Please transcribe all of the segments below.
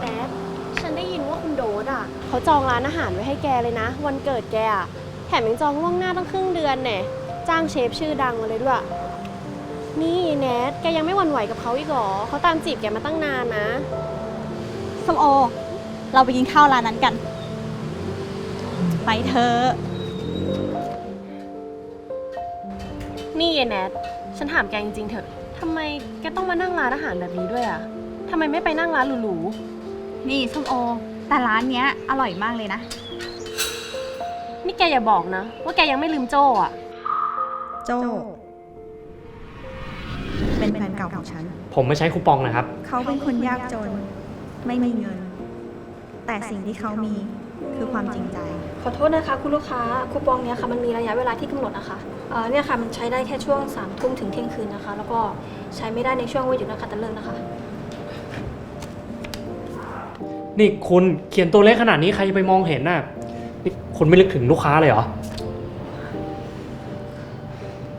แอดฉันได้ยินว่าคุณโดดอะ เขาจองร้านอาหารไว้ให้แกเลยนะ วันเกิดแกอะ แถมยังจองล่วงหน้าตั้งครึ่งเดือนเนี่ยจ้างเชฟชื่อดังมาเลยด้วย นี่แนท แกยังไม่หวั่นไหวกับเขาอีกเหรอ เขาตามจีบแกมาตั้งนานนะ ส้มโอ เราไปกินข้าวร้านนั้นกัน ไปเถอะนี่ยายแนท ฉันถามแกจริงๆเถอะทำไมแกต้องมานั่งร้านอาหารแบบนี้ด้วยอะทำไมไม่ไปนั่งร้านหรู นี่ส้มโอ แต่ร้านเนี้ยอร่อยมากเลยนะๆนี่แกอย่าบอกนะ ว่าแกยังไม่ลืมโจ้อะโจเป็นแฟนเก่าของฉัน ผมไม่ใช้คูปองนะครับ เขาเป็นคนยากจน ไม่มีเงิน แต่สิ่งที่เขามีคือความจริงใจ ขอโทษนะคะคุณลูกค้าคูปองเนี้ยค่ะมันมีระยะเวลาที่กำหนดนะคะเอ่อเนี่ยค่ะมันใช้ได้แค่ช่วง3ามทุ่มถึงเที่ยงคืนนะคะ แล้วก็ใช้ไม่ได้ในช่วงวันหยุดนะคะตะเลิกนะคะ นี่คุณเขียนตัวเลขขนาดนี้ใครจะไปมองเห็นน่ะนี่คุณไม่ลึกถึงลูกค้าเลยเหรอ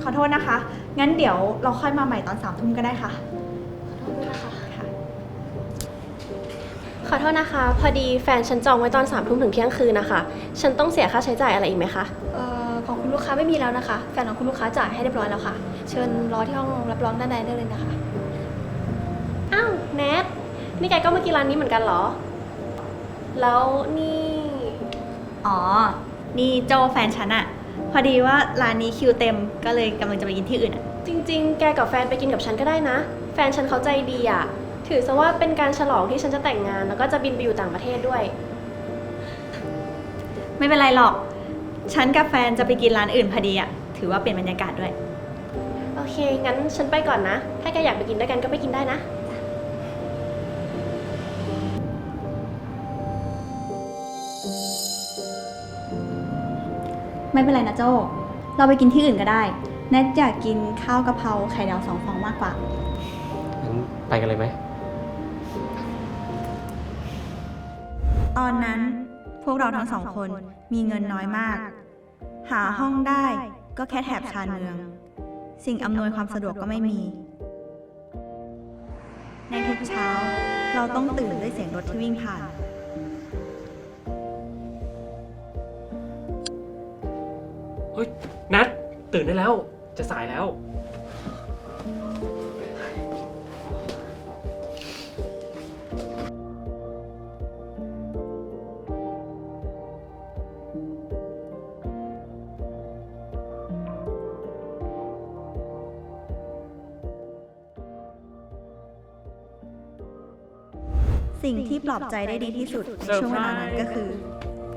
ขอโทษนะคะ งั้นเดี๋ยวเราค่อยมาใหม่ตอนสามทุ่มก็ได้ค่ะค่ะ ขอโทษนะคะ พอดีแฟนฉันจองไว้ตอนสามทุ่มถึงเที่ยงคืนนะคะ ฉันต้องเสียค่าใช้จ่ายอะไรอีกไหมคะ เอ่อของคุณลูกค้าไม่มีแล้วนะคะ แฟนของคุณลูกค้าจ่ายให้เรียบร้อยแล้วค่ะ เชิญรอที่ห้องรับรองด้านในได้เลยนะคะ อ้าวแนทนี่แกก็มากินร้านนี้เหมือนกันเหรอ แล้วนี่ อ๋อ นี่โจแฟนฉันอะพอดีว่าร้านนี้คิวเต็มก็เลยกำลังจะไปกินที่อื่นอะจริง ๆ แกกับแฟนไปกินกับฉันก็ได้นะ แฟนฉันเขาใจดีอะ่ะถือซะว่าเป็นการฉลองที่ฉันจะแต่งงาน แล้วก็จะบินไปอยู่ต่างประเทศด้วย ไม่เป็นไรหรอก ฉันกับแฟนจะไปกินร้านอื่นพอดีอะถือว่าเป็นบรรยากาศด้วย โอเค งั้นฉันไปก่อนนะ ถ้าแกอยากไปกินด้วยกันก็ไปกินได้นะ ไม่เป็นไรนะโจเราไปกินที่อื่นก็ได้ แนทอยากกินข้าวกะเพราไข่ดาวสองฟองมากกว่า งั้นไปกันเลยไหม ตอนนั้นพวกเราทั้งสองคนมีเงินน้อยมาก หาห้องได้ก็แค่แถบชานเมือง สิ่งอำนวยความสะดวกก็ไม่มี ในทุกเช้าเราต้องตื่นด้วยเสียงรถที่วิ่งผ่าน ฮ้ยนัดตื่นได้แล้ว จะสายแล้ว สิ่งที่ปลอบใจได้ดีที่สุดในช่วงเวลานั้นก็คือ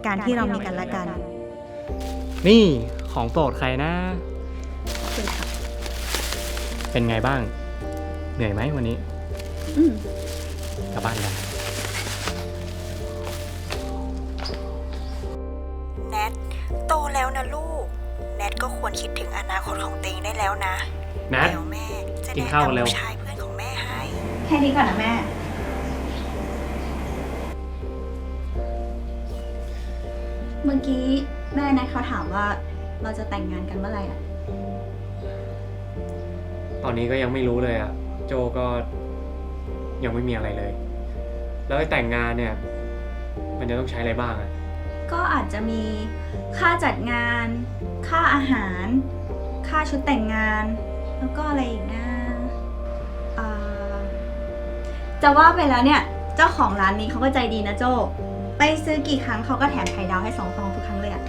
การที่เรามีกันและกัน นี่ ของโปรดใครนะเป็นไงบ้าง เหนื่อยไหมวันนี้อืมกลับบ้านกัน แนทโตแล้วนะลูก แนทก็ควรคิดถึงอนาคตของตัวเองได้แล้วนะนัดเดี๋ยวแม่ จะกินแนะข้าวกันเร็วนำผู้ชายเพื่อนของแม่ให้ แค่นี้ก่อนนะแม่ เมื่อกี้แม่นะเขาถามว่า เราจะแต่งงานกันเมื่อไหร่อะ ตอนนี้ก็ยังไม่รู้เลยอะ โจก็ยังไม่มีอะไรเลย แล้วไอ้แต่งงานเนี่ย มันจะต้องใช้อะไรบ้างอะ ก็อาจจะมีค่าจัดงาน ค่าอาหาร ค่าชุดแต่งงาน แล้วก็อะไรอีกนะอ่าจะว่าไปแล้วเนี่ย เจ้าของร้านนี้เขาก็ใจดีนะโจ ไปซื้อกี่ครั้งเขาก็แถมไข่ดาวให้สองฟองทุกครั้งเลยอะ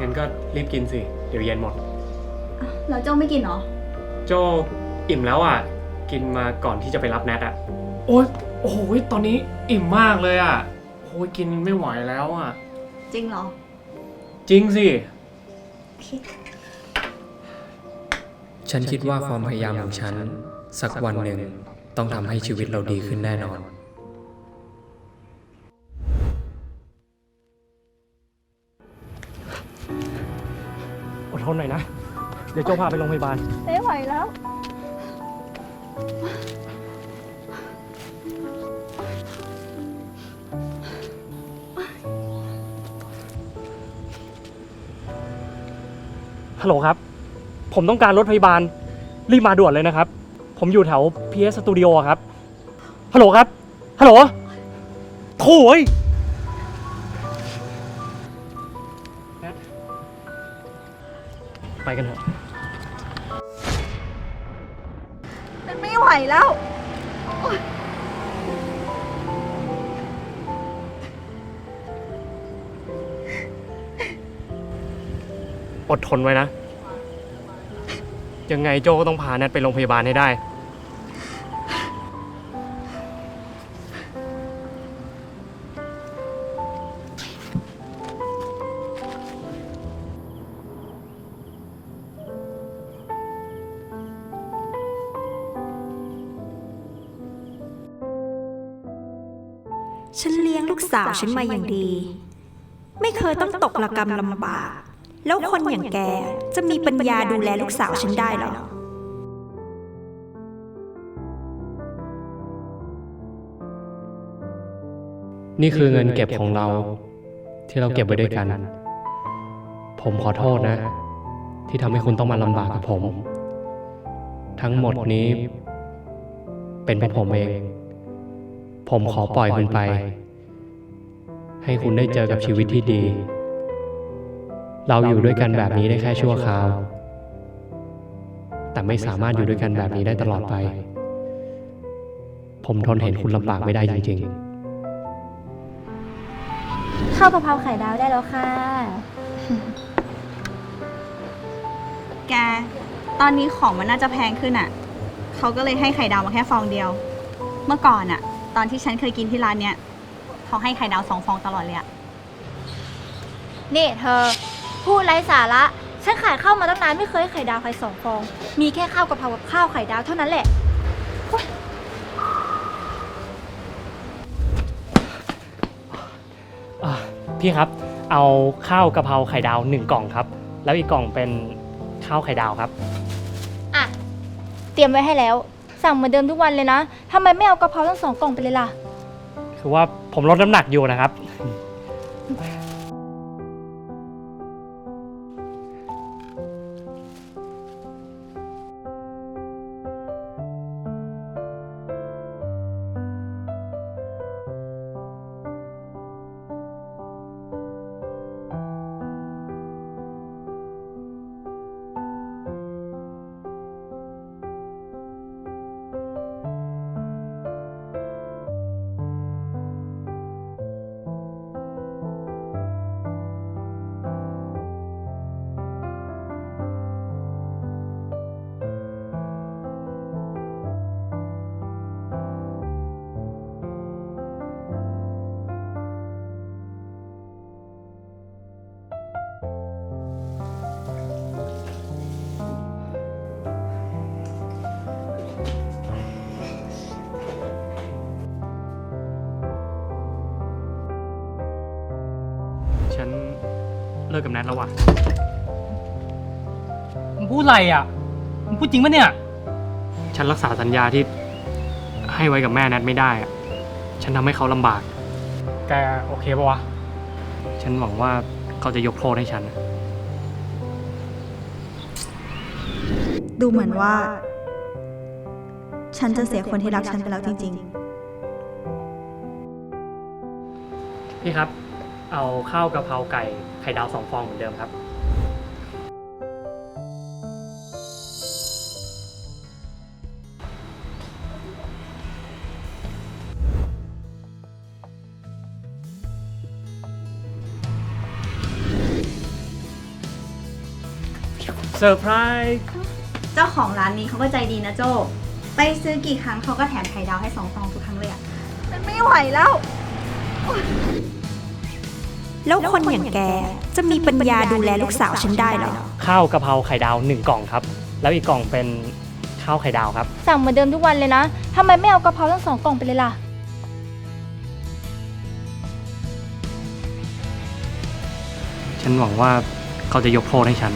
งั้นก็รีบกินสิ เดี๋ยวเย็นหมดอะแล้วโจไม่กินเหรอ โจอิ่มแล้วอะ กินมาก่อนที่จะไปรับแนทอะ โอ๊ยโอ้โหตอนนี้อิ่มมากเลยอะโอ้ยกินไม่ไหวแล้วอะ จริงเหรอ จริงสิโอเคฉันคิดว่าความพยายามของฉัน สักวันหนึ่งต้องทำให้ชีวิตเราดีขึ้นแน่นอน อดทนหน่อยนะ เดี๋ยวโจพาไปโรงพยาบาล ไม่ไหวแล้ว ฮัลโหลครับ ผมต้องการรถพยาบาล รีบมาด่วนเลยนะครับ ผมอยู่แถว PS Studio อะครับ ฮัลโหลครับ ฮัลโหลโถ่เอ้ย ไปกันเถอะมันไม่ไหวแล้ว อดทนไว้นะ ยังไงโจก็ต้องพาแนทไปโรงพยาบาลให้ได้ สาวฉันมาอย่างดี ไม่เคยต้องตกระกรรมลำบาก แล้วคนอย่างแกจะมีปัญญาดูแลลูกสาวฉันได้หรอนี่คือเงินเก็บของเรา ที่เราเก็บไว้ด้วยกัน ผมขอโทษนะ ที่ทำให้คุณต้องมาลำบากกับผม ทั้งหมดนี้ เป็นเพราะผมเอง ผมขอปล่อยคุณไป ให้คุณได้เจอกับชีวิตที่ดี เราอยู่ด้วยกันแบบนี้ได้แค่ชั่วคราว แต่ไม่สามารถอยู่ด้วยกันแบบนี้ได้ตลอดไป ผมทนเห็นคุณลำบากไม่ได้จริงๆ ข้าวกะเพราไข่ดาวได้แล้วค่ะ แก ตอนนี้ของมันน่าจะแพงขึ้นอะ เขาก็เลยให้ไข่ดาวมาแค่ฟองเดียว เมื่อก่อนอะ ตอนที่ฉันเคยกินที่ร้านเนี้ย เขาให้ไข่ดาวสองฟองตลอดเลยอะนี่เธอ พูดไร้สาระฉันขายข้าวมาตั้งนานไม่เคยให้ไข่ดาวใครสองฟอง มีแค่ข้าวกะเพรากับข้าวไข่ดาวเท่านั้นแหละ อะพี่ครับ เอาข้าวกะเพราไข่ดาวหนึ่งกล่องครับ แล้วอีกกล่องเป็นข้าวไข่ดาวครับ อะ เตรียมไว้ให้แล้ว สั่งเหมือนเดิมทุกวันเลยนะทำไมไม่เอากะเพราทั้งสองกล่องไปเลยล่ะ คือว่า ผมลดน้ำหนักอยู่นะครับ ฉันเลิกกับแนทแล้วว่ะ มึงพูดอะไรอะ มึงพูดจริงปะเนี่ย ฉันรักษาสัญญาที่ให้ไว้กับแม่แนทไม่ได้อะฉันทำให้เขาลำบาก แกโอเคปะวะ ฉันหวังว่าเขาจะยกโทษให้ฉัน ดูเหมือนว่า ฉันจะเสียคนที่รักฉันไปแล้วจริง พี่ครับ เอาข้าวกะเพราไก่ไข่ดาวสองฟองเหมือนเดิมครับ เซอร์ไพรส์ๆเจ้าของร้านนี้เขาก็ใจดีนะโจ ไปซื้อกี่ครั้งเขาก็แถมไข่ดาวให้สองฟองทุกครั้งเลยอะมันไม่ไหวแล้ว แล้วคนอย่างแกจะมีปัญญาดูแลลูกสาวฉันได้เหรอ ข้าวกะเพราไข่ดาวหนึ่งกล่องครับ แล้วอีกกล่องเป็นข้าวไข่ดาวครับ สั่งเหมือนเดิมทุกวันเลยนะทำไมไม่เอากะเพราทั้งสองกล่องไปเลยล่ะ ฉันหวังว่าเขาจะยกโทษให้ฉัน